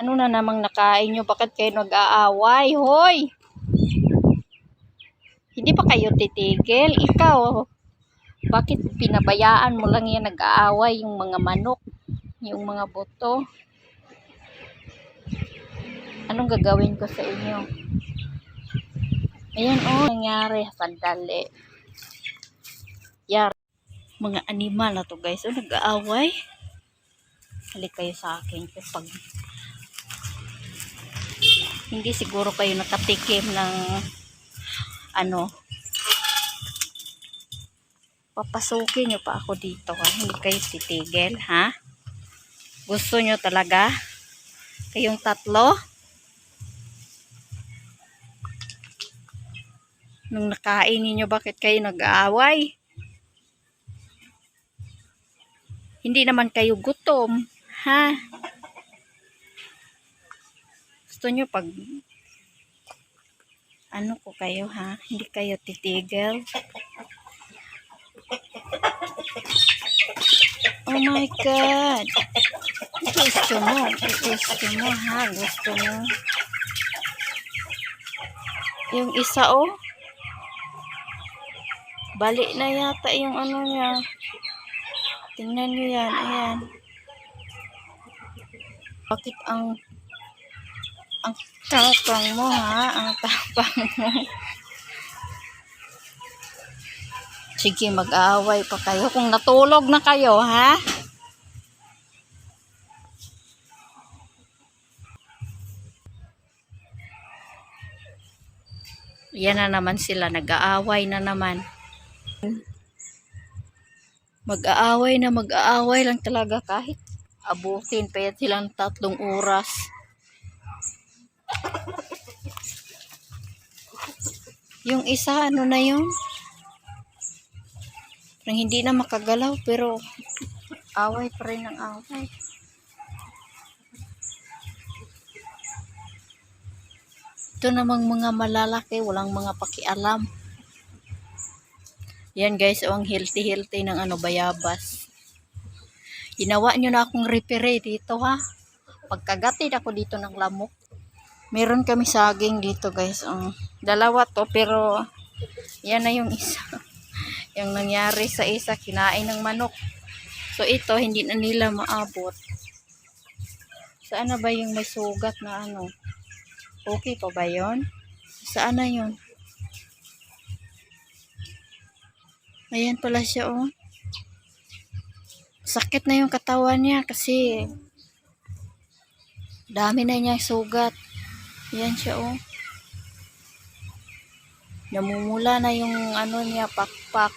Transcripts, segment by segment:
Ano na namang nakain nyo? Bakit kayo nag-aaway? Hoy! Hindi pa kayo titigil? Ikaw, bakit pinabayaan mo lang yan nag-aaway yung mga manok, yung mga buto? Anong gagawin ko sa inyo? Ayan, oh, nangyari. Sandali. Yar. Mga animal na to, guys. Oh, nag-aaway. Halik kayo sa akin kapag hindi siguro kayo nakatikim ng ano papasukin nyo pa ako dito ha? hindi kayo titigil ha? Gusto nyo talaga? Kayong tatlo? Nung nakain ninyo bakit kayo nag-aaway? Hindi naman kayo gutom ha gusto nyo pag ano ko kayo ha? Hindi kayo titigil. Oh my god! Gusto mo gusto mo ha? Gusto mo. Yung isa oh. Balik na yata yung ano niya. Tingnan nyo yan ayan. Bakit ang ang tapang mo ha? Ang tapang mo. Sige mag-aaway pa kayo. Kung natulog na kayo ha? Yan na naman sila. Nag-aaway na naman. Mag-aaway na mag-aaway lang talaga kahit abutin pa yan silang tatlong oras yung isa ano na yun? Parang hindi na makagalaw pero away pa rin ang away. Ito namang mga malalaki walang mga pakialam. Yan guys oh, ang healthy healthy ng ano bayabas. Ginawa nyo na akong repere dito ha? Pagkagatid ako dito ng lamok. Meron kami saging dito guys um, dalawa to pero yan na yung isa. Yung nangyari sa isa kinain ng manok. So ito hindi na nila maabot. Saan na ba yung may sugat na ano? Okay pa ba yon saan na yun? Ayan pala siya oh. Sakit na yung katawan niya kasi dami na niya sugat. Yan siya oh. Namumula na yung ano niya pakpak.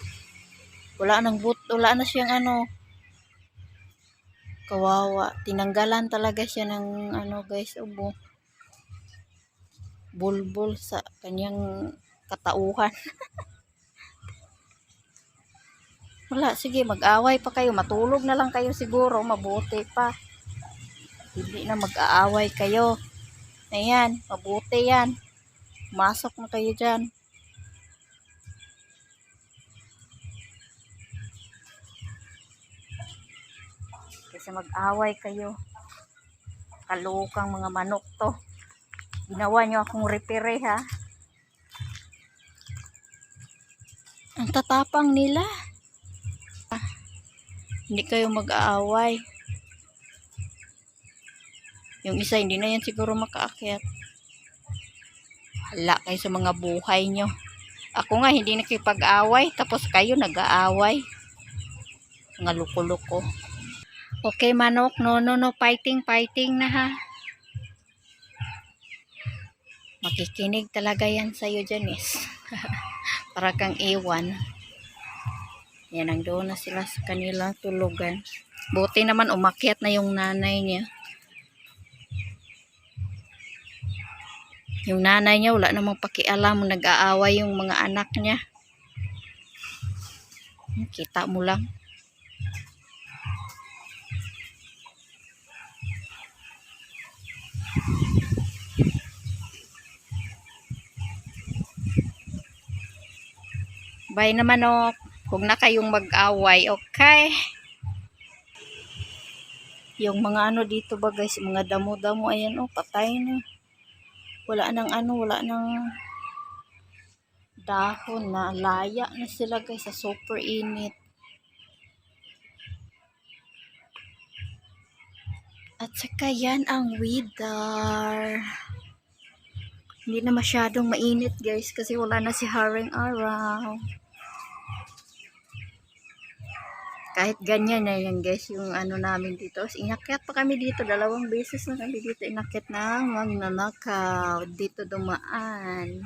Wala nang but, wala na siyang ano. Kawawa. Tinanggalan talaga siya ng ano guys, ubo. Bulbul sa kanyang katauhan. wala, sige, mag-away pa kayo. Matulog na lang kayo siguro, mabuti pa. Hindi na mag-aaway kayo. Ayan, mabuti yan. Masok na kayo dyan. Kasi mag-away kayo. Kalukang mga manok to. Ginawa nyo akong repere ha. Ang tatapang nila. Ah, hindi kayo mag-aaway. Yung isa, hindi na yan siguro makaakyat. Hala kayo sa mga buhay nyo. Ako nga, hindi nakipag-away. Tapos kayo nag-aaway. Mga luko-luko. Okay, manok. No, no, no. Fighting, fighting na ha. Makikinig talaga yan sa'yo, Janice. Para kang iwan. Yan, ang doon na sila sa kanilang tulugan. Buti naman, umakyat na yung nanay niya. Yung nanay niya, wala namang pakialam. Nag-aaway yung mga anak niya. Kita mo lang. Bye naman, ok. Huwag na kayong mag-away, okay? Yung mga ano dito ba guys, mga damo-damo, ayan oh, patay na. Wala nang ano, wala nang dahon na laya na sila guys sa super init. At saka yan ang widar. Hindi na masyadong mainit guys kasi wala na si Haring Araw. Kahit ganyan na yan guys yung ano namin dito. Inakyat pa kami dito. Dalawang beses na kami dito inakyat ng magnanakaw. Dito dumaan.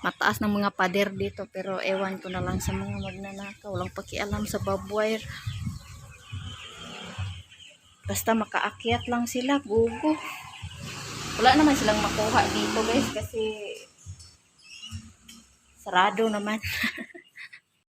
Mataas ng mga pader dito pero ewan ko na lang sa mga magnanakaw. Walang pakialam sa barbwire. Basta makaakyat lang sila. Gugo. Wala naman silang makuha dito guys kasi sarado naman.